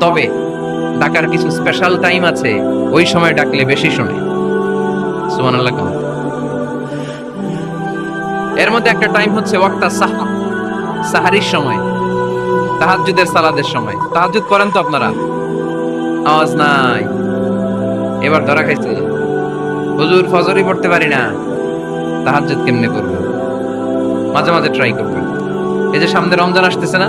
তবে ডাকার কিছু স্পেশাল টাইম আছে, ওই সময় ডাকলে বেশি শোনে। এর মধ্যে একটা টাইম হচ্ছে ওয়াক্তা সাহা, সাহারির সময়, তাহাজ্জুদের সালাদের সময়। তাহাজ্জুদ করেন তো আপনারা? আওয়াজ নাই। এবার ধরা খাইছে। হুজুর ফজরই পড়তে পারি না। তাহাজ্জুদ কেমনে করব? মাঝে মাঝে ট্রাই করবেন এই যে সামনে রমজান আসতেছে না?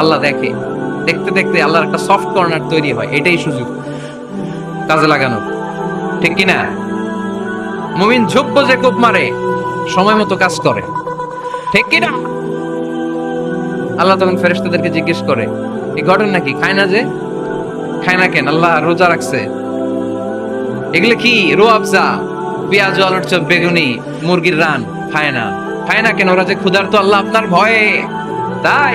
আল্লাহ দেখে। দেখতে দেখতে আল্লাহর একটা সফট কর্নার তৈরি হয়, এটাই সুযোগ। কাজে লাগানো। ঠিক কি না মুমিন ঝোপ্প যে কোপ মারে। সময় মতো কাজ করে। ঠিক কি না আল্লাহ তখন ফেরেশতাদেরকে জিজ্ঞেস করে, এই ঘটনা নাকি খায় না যে? খায় না কেন? আল্লাহ রোজা রাখছে। এগুলো কি? রো আফজা, পেঁয়াজ আলুর চপ বেগুনি, মুরগির রান। খায় না। খায় না কেন? ওরা যে ক্ষুধার্ত আল্লাহ আপনার ভয়ে। তাই?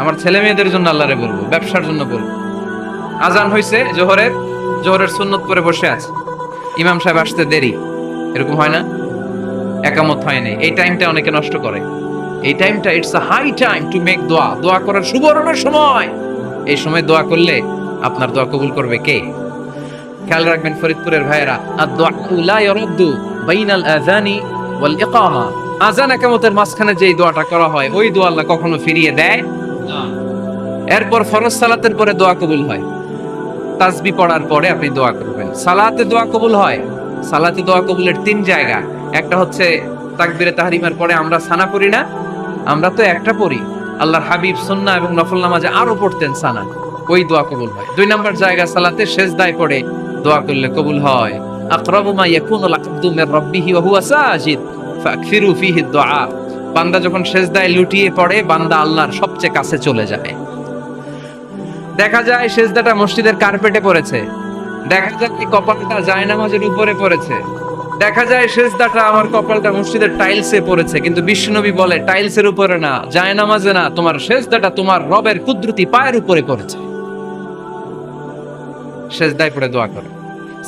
আমার ছেলে মেয়েদের জন্য আল্লাহরে বলব, ব্যবসার জন্য বলব। আজান হয়েছে জোহরের জোহরের সুন্নত করে বসে আছে। ইমাম সাহেব আসতে দেরি, এরকম হয় না? একামত হয় নাই। এই টাইমটা অনেকে নষ্ট করে। এই টাইমটা it's high time to make দোয়া দোয়া করার সুবর্ণ সময়। এই সময় দোয়া করলে আপনার দোয়া কবুল করবে কে? খেয়াল রাখবেন ফরিদপুরের ভাইয়েরা আর দোয়া লা ইয়ারদ্দু বাইনাল আযানি ওয়াল ইকামা। আজান একামতের মাঝখানে যেই দোয়াটা করা হয়, ওই দোয়া আল্লাহ কখনো ফিরিয়ে দেয় না এরপর ফরজ সালাতের পরে দোয়া কবুল হয়। তাসবি পড়ার পরে আপনি দোয়া করবেন। সালাতে দোয়া কবুল হয়। সালাতে দোয়া কবুলের তিন জায়গা। একটা হচ্ছে তাকবিরে তাহরিমার পরে আমরা সানা পড়ি না। আমরা তো একটা পড়ি। আল্লাহর হাবিব সুন্না এবং নফল নামাজে আরও পড়তেন সানা। ওই দোয়া কবুল হয়। দুই নম্বর জায়গা সালাতে শেষ দায় পড়ে দোয়া করলে কবুল হয়। আকরাবু মা ইয়াকুনুল আবদু মির রাব্বিহি ওয়া হুয়া সাজিদ। ফাকফিরু ফিহি দুআ বান্দা যখন সেজদায় লুটিয়ে পড়ে, বান্দা আল্লাহর সবচেয়ে কাছে চলে যায় দেখা যায় সেজদাটা মসজিদের কার্পেটে পড়েছে। দেখা যায় কি কপালটা জায়নামাজের উপরে পড়েছে। দেখা যায় সেজদাটা আমার কপালটা মসজিদের টাইলসে পড়েছে, কিন্তু বিষ্ণুনবী বলে টাইলসের উপরে না, জায়নামাজে না, তোমার সেজদাটা তোমার রবের কুদরতি পায়ের উপরে পড়েছে। সেজদায় পড়ে দোয়া করে।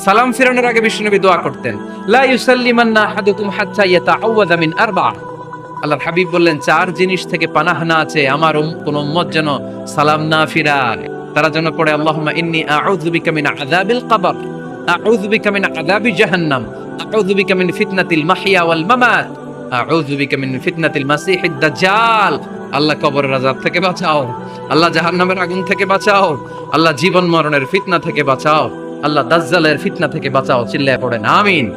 সালাম ফিরানোর আগে বিশ্বনবী দোয়া করতেন, লা ইউসাল্লিমান্না আহাদুকুম হাত্তা ইয়াতাআওয়াযা মিন আরবা আল্লাহর হাবিব বললেন, চার জিনিস থেকে পানাহ না আছে আমার কোন উম্মত যেন সালাম না ফিরায়। তারা যেন পড়ে, আল্লাহুম্মা ইন্নী আউযু বিকা মিন আযাবিল কবর, আউযু বিকা মিন আযাবি জাহান্নাম, আউযু বিকা মিন ফিতনাতিল মাহইয়া ওয়াল মামাত, আউযু বিকা মিন ফিতনাতিল মাসিহিদ দাজ্জাল। আল্লাহ কবরের আযাব থেকে বাঁচাও, আল্লাহ জাহান্নামের আগুন থেকে বাঁচাও, আল্লাহ জীবন মরণের ফিতনা থেকে বাঁচাও, আল্লাহ দাজ্জালের ফিতনা থেকে বাঁচাও। চিল্লায় পড়েন, আমিন।